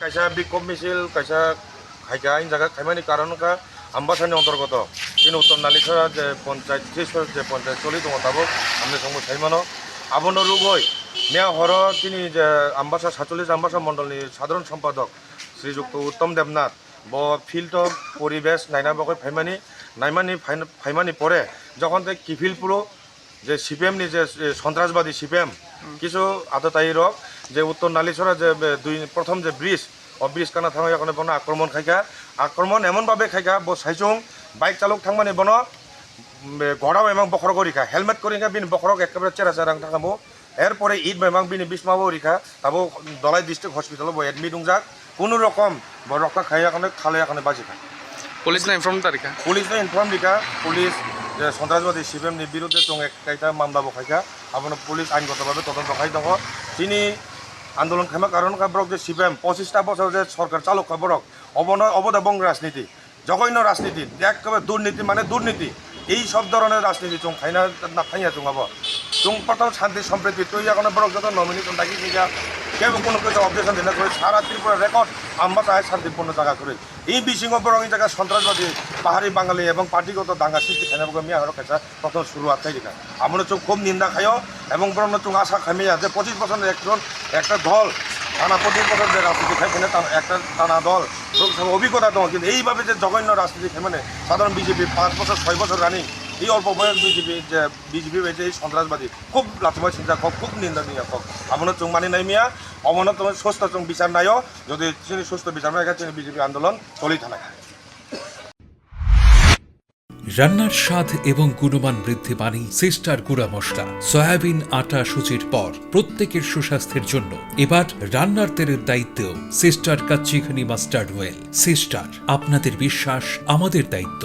কাইসা বিক্ষোভ মিছিল কাইসা খাইকা আইন জায়গা খাইমানি কারণকা আম্বাসানি অন্তর্গত। তিনি উত্তর নালিছড়া যে পঞ্চায়েত ত্রিশর যে পঞ্চায়েত চলি দङ তাবো আমি সঙ্গে সাইমানো আবনো রুগই মেয়া হর তিনি যে আম্বাসা সাতচল্লিশ আম্বাসা মণ্ডলনি সাধারণ সম্পাদক শ্রীযুক্ত উত্তম দেবনাথ ব ফিল্ড পরিবেশ নাইনা বকই ফাইমানি নাইমানি ফাইমানি পরে যখন তে কিফিল পুরো যে সিপিএমনি যে এ, সন্ত্রাসবাদী সিপিএম কিছু আততায়ী রক যে উত্তর নালিছড়া যে দুই প্রথম যে ব্রিজ ও ব্রিজ কানা থাকা এখন বন আক্রমণ খাইকা আক্রমণ এমনভাবে খাইকা ব সাইচুং বাইক চালক থাকমানি বন গড়াও এমাং বখর করিখা হেলমেট করিখা বিনি বখরক একেবারে চেরা চেরাং থাকাবো এরপরে ঈদ বেমাং বিনি বিসমাবো রিখা তাবো দলাই ডিস্ট্রিক্ট হসপিটাল বো এডমিট উংজাক কোনো রকম ব রক্ষা খাইয়া কানে খালে এখানে বাজি খায়। পুলিশ না ইনফর্ম তারিখা পুলিশে ইনফর্ম দিকা পুলিশ যে সন্ত্রাসবাদী শিবিরনি বিরুদ্ধে চং একটা মামলা বখাইকা আপনার পুলিশ আইনগতভাবে তদন্ত খাই দङ তিনি আন্দোলন খাইমা কারণ খাবরক যে সিপিএম পঁচিশটা বছর যে সরকার চালক খাবরক অবন অবদাবং রাজনীতি জঘন্য রাজনীতি একেবারে দুর্নীতি মানে দুর্নীতি এই সব ধরনের রাজনীতি চুং খাইনা না খাইয়া চুং হব চুং প্রথম শান্তি সম্প্রীতি তুই এখন বরক যত নমিনেশন থাকি নিকা কেউ কোনো কিছু অবজেকশন দিলে করে সারা ত্রিপুরা রেকর্ড আমরা তাই শান্তিপূর্ণ জায়গা করে। এই বিশিং বরং এই জায়গা সন্ত্রাসবাদী, পাহাড়ি বাঙালি এবং পার্টিগত দাঙ্গা সৃষ্টি খাইনাবো মিয়া হরক খাইছা প্রথম শুরুয়াত দিকা আমরা চোখ খুব নিন্দা খাইও এবং বরং চোখ আশা খাইমিয়া যে পঁচিশ বছরের একজন, একটা দল, টানা পঁচিশ বছর যে রাজনীতি ফেলে একটা টানা দল অভিজ্ঞতা দল কিন্তু এইভাবে যে জঘন্য রাজনীতি খাই মানে সাধারণ বিজেপি পাঁচ বছর, ছয় বছর রানিং এই অল্প বয়স বিজেপি, যে বিজেপি হয়েছে এই সন্ত্রাসবাদী। খুব লাথিময় চিন্তা খুব খুব নিন্দনীয় খুব আপনার চোখ মানি নাই মিয়া অমনত তোমার সুস্থ চোখ বিচার নাইও। যদি তিনি সুস্থ বিচার নাই তিনি বিজেপি আন্দোলন চলেই থাকে রান্নার স্বাদ এবং গুণমান বৃদ্ধি মানেই সিস্টার গুঁড়া মশলা, সয়াবিন আটা সুচির পর প্রত্যেকের সুস্বাস্থ্যের জন্য। এবার রান্নার তেলের দায়িত্বেও সিস্টার কাচ্চিঘানি মাস্টার্ড ওয়েল। সিস্টার, আপনাদের বিশ্বাস আমাদের দায়িত্ব।